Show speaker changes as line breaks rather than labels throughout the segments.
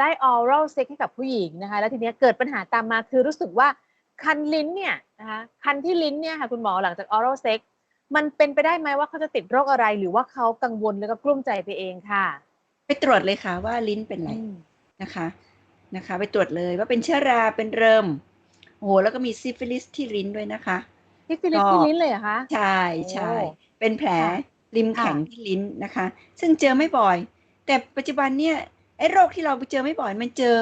ได้ oral sex ให้กับผู้หญิงนะคะแล้วทีเนี้ยเกิดปัญหาตามมาคือรู้สึกว่าคันลิ้นเนี่ยนะคะคันที่ลิ้นเนี่ยค่ะคุณหมอหลังจาก oral sex มันเป็นไปได้ไหมว่าเขาจะติดโรคอะไร หรือว่าเขากังวลแล้วก็กลุ้มใจไปเองค่ะ
ไปตรวจเลยค่ะว่าลิ้นเป็นไร
อืม
นะคะนะคะ ไปตรวจเลยว่าเป็นเชื้อราเป็นเริมโอ้โหแล้วก็มีซิฟิลิสที่ลิ้นด้วยนะคะ
ที่ฟิลิป
ก็
ที่ลิ้นเลยเหรอคะ
ใช่ใช่
โอ้
เป็นแผล
ค่ะ
ริมแข็ง
ค่ะ
ที่ลิ้นนะคะ ซึ่งเจอไม่บ่อย แต่ปัจจุบันเนี่ยไอ้ โรคที่เราไปเจอไม่บ่อยมันเจอ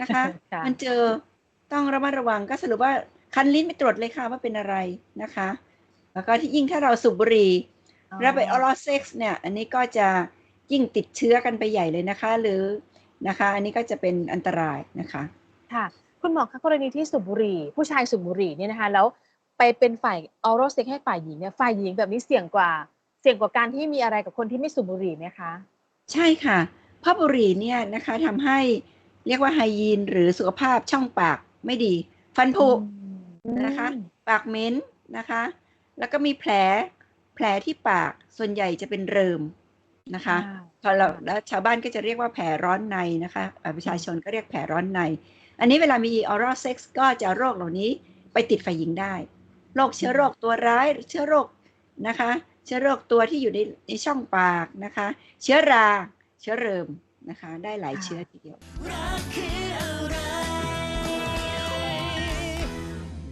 นะคะ
ค่ะ
มันเจอต้องระมัดระวังก็สรุปว่าคันลิ้นไปตรวจเลยค่ะว่าเป็นอะไรนะคะ แล้วก็ที่ยิ่งถ้าเราสูบบุหรี่แล้วไปออร l เซ็กซ์เนี่ย อันนี้ก็จะยิ่งติดเชื้อกันไปใหญ่เลยนะคะ หรือนะคะ อันนี้ก็จะเป็นอันตรายนะคะ
ค่ะคุณหมอคะกรณีที่สูบบุหรี่ ผู้ชายสูบบุหรี่เนี่ยนะคะ แล้วไปเป็นฝ่าย oral sex ให้ฝ่ายหญิงเนี่ยฝ่ายหญิงแบบนี้เสี่ยงกว่า เสี่ยงกว่าการที่มีอะไรกับคนที่ไม่สูบบุหรี่ไหมคะ
ใช่ค่ะ เพราะบุหรี่เนี่ยนะคะทำให้เรียกว่าไฮยีนหรือสุขภาพช่องปากไม่ดี ฟันผุนะคะ ปากเหม็นนะคะ แล้วก็มีแผลแผลที่ปากส่วนใหญ่จะเป็นเริมนะคะพอเราแล้วชาวบ้านก็จะเรียกว่าแผลร้อนในนะคะเอ่อประชาชนก็เรียกแผลร้อนใน อันนี้เวลามี oral sex ก็จะโรคเหล่านี้ไปติดฝ่ายหญิงได้โรคเชื้อโรคตัวร้ายเชื้อโรคนะคะ เชื้อโรคตัวที่อยู่ในในช่องปากนะคะ เชื้อรา เชื้อเริมนะคะ ได้หลาย
ค่ะ
เชื้อทีเดียว
รักคือ